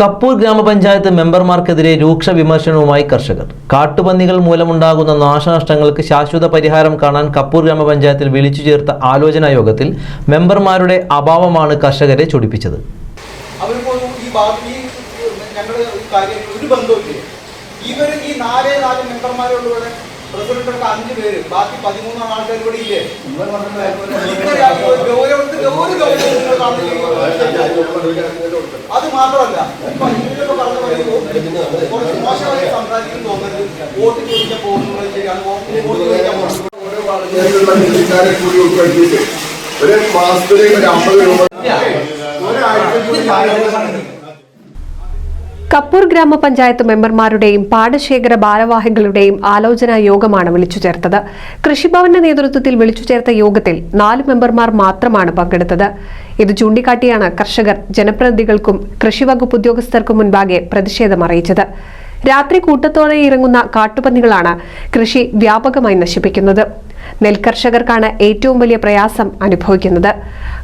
കപ്പൂർ ഗ്രാമപഞ്ചായത്ത് മെമ്പർമാർക്കെതിരെ രൂക്ഷ വിമർശനവുമായി കർഷകർ. കാട്ടുപന്നികൾ മൂലമുണ്ടാകുന്ന നാശനഷ്ടങ്ങൾക്ക് ശാശ്വത പരിഹാരം കാണാൻ കപ്പൂർ ഗ്രാമപഞ്ചായത്തിൽ വിളിച്ചു ചേർത്ത ആലോചനാ യോഗത്തിൽ മെമ്പർമാരുടെ അഭാവമാണ് കർഷകരെ ചൊടിപ്പിച്ചത്. ഈ ഇവർ നാലേ നാല് മെമ്പർമാരുള്ള ഇവിടെ. അഞ്ച് പേര്. ബാക്കി പതിമൂന്നാം ആൾക്കാർ ഇവിടെ ഇല്ലേ? ഗൗരവത്തിൽ ഗൗരവം ഒരു ഒരു രൂപ കപ്പൂർ ഗ്രാമപഞ്ചായത്ത് മെമ്പർമാരുടെയും പാടശേഖര ഭാരവാഹികളുടെയും ആലോചനാ യോഗമാണ് വിളിച്ചു ചേർത്തത്. കൃഷിഭവന്റെ നേതൃത്വത്തിൽ വിളിച്ചു ചേർത്ത യോഗത്തിൽ നാല് മെമ്പർമാർ മാത്രമാണ് പങ്കെടുത്തത്. ഇത് ചൂണ്ടിക്കാട്ടിയാണ് കർഷകർ ജനപ്രതിനിധികൾക്കും കൃഷിവകുപ്പ് ഉദ്യോഗസ്ഥർക്കും മുൻപാകെ പ്രതിഷേധം അറിയിച്ചത്. രാത്രി കൂട്ടത്തോടെ ഇറങ്ങുന്ന കാട്ടുപന്നികളാണ് കൃഷി വ്യാപകമായി നശിപ്പിക്കുന്നത്. നെൽകർഷകർക്കാണ് ഏറ്റവും വലിയ പ്രയാസം അനുഭവിക്കുന്നത്.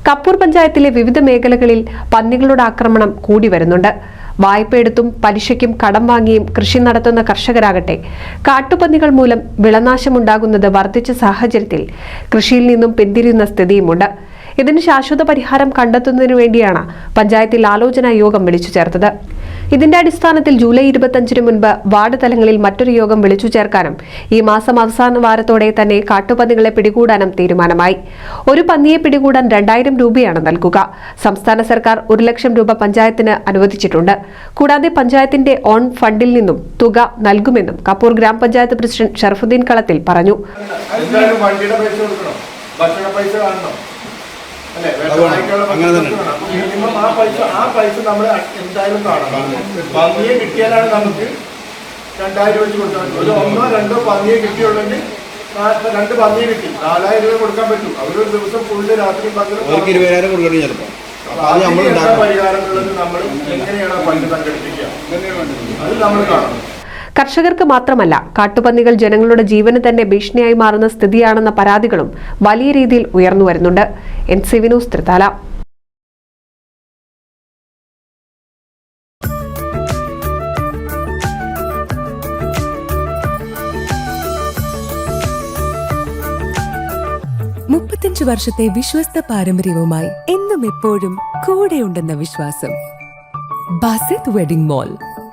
കപ്പൂർ പഞ്ചായത്തിലെ വിവിധ മേഖലകളിൽ പന്നികളുടെ ആക്രമണം കൂടി വരുന്നുണ്ട്. വായ്പയെടുത്തും പലിശയ്ക്കും കടം വാങ്ങിയും കൃഷി നടത്തുന്ന കർഷകരാകട്ടെ കാട്ടുപന്നികൾ മൂലം വിളനാശമുണ്ടാകുന്നത് വർദ്ധിച്ച സാഹചര്യത്തിൽ കൃഷിയിൽ നിന്നും പിന്തിരിയുന്ന സ്ഥിതിയുമുണ്ട്. ഇതിന് ശാശ്വത പരിഹാരം കണ്ടെത്തുന്നതിനു വേണ്ടിയാണ് പഞ്ചായത്തിൽ ആലോചനാ യോഗം വിളിച്ചു ചേർത്തത്. ഇതിന്റെ അടിസ്ഥാനത്തിൽ ജൂലൈ ഇരുപത്തഞ്ചിന് മുൻപ് വാർഡ് തലങ്ങളിൽ മറ്റൊരു യോഗം വിളിച്ചു ചേർക്കാനും ഈ മാസം അവസാന വാരത്തോടെ തന്നെ കാട്ടുപന്നികളെ പിടികൂടാനും തീരുമാനമായി. ഒരു പന്നിയെ പിടികൂടാൻ രണ്ടായിരം രൂപയാണ് നൽകുക. സംസ്ഥാന സർക്കാർ ഒരു ലക്ഷം രൂപ പഞ്ചായത്തിന് അനുവദിച്ചിട്ടുണ്ട്. കൂടാതെ പഞ്ചായത്തിന്റെ ഓൺ ഫണ്ടിൽ നിന്നും തുക നൽകുമെന്നും കപ്പൂർ ഗ്രാമപഞ്ചായത്ത് പ്രസിഡന്റ് ഷർഫുദ്ദീൻ കളത്തിൽ പറഞ്ഞു. അല്ലേ? തന്നെ. ആ പൈസ ആ പൈസ നമ്മൾ എന്തായാലും കാണണം. പന്നിയെ കിട്ടിയാലാണ് നമുക്ക് രണ്ടായിരം രൂപ കൊടുക്കാൻ ഒരു ഒന്നോ രണ്ടോ പന്നിയെ കിട്ടിയുള്ളെങ്കിൽ രണ്ട് പന്നിയെ കിട്ടി. നാലായിരം രൂപ കൊടുക്കാൻ പറ്റും. അവരൊരു ദിവസം ഫുള്ള് രാത്രി പന്ത്രണ്ട് അവർക്ക് ഇരുപതിനായിരം കൊടുക്കണം ചിലപ്പോൾ പരിഹാരമുള്ളത്? നമ്മൾ എങ്ങനെയാണ് പണ്ട് സംഘടിപ്പിക്കുക? അത് നമ്മൾ കാണണം. കർഷകർക്ക് മാത്രമല്ല കാട്ടുപന്നികൾ ജനങ്ങളുടെ ജീവന് തന്നെ ഭീഷണിയായി മാറുന്ന സ്ഥിതിയാണെന്ന പരാതികളും വലിയ രീതിയിൽ ഉയർന്നു വരുന്നുണ്ട്. N C Vinoos Thrithala. വർഷത്തെ വിശ്വസ്ത പാരമ്പര്യവുമായി എന്നും എപ്പോഴും കൂടെയുണ്ടെന്ന വിശ്വാസം. Basith wedding mall.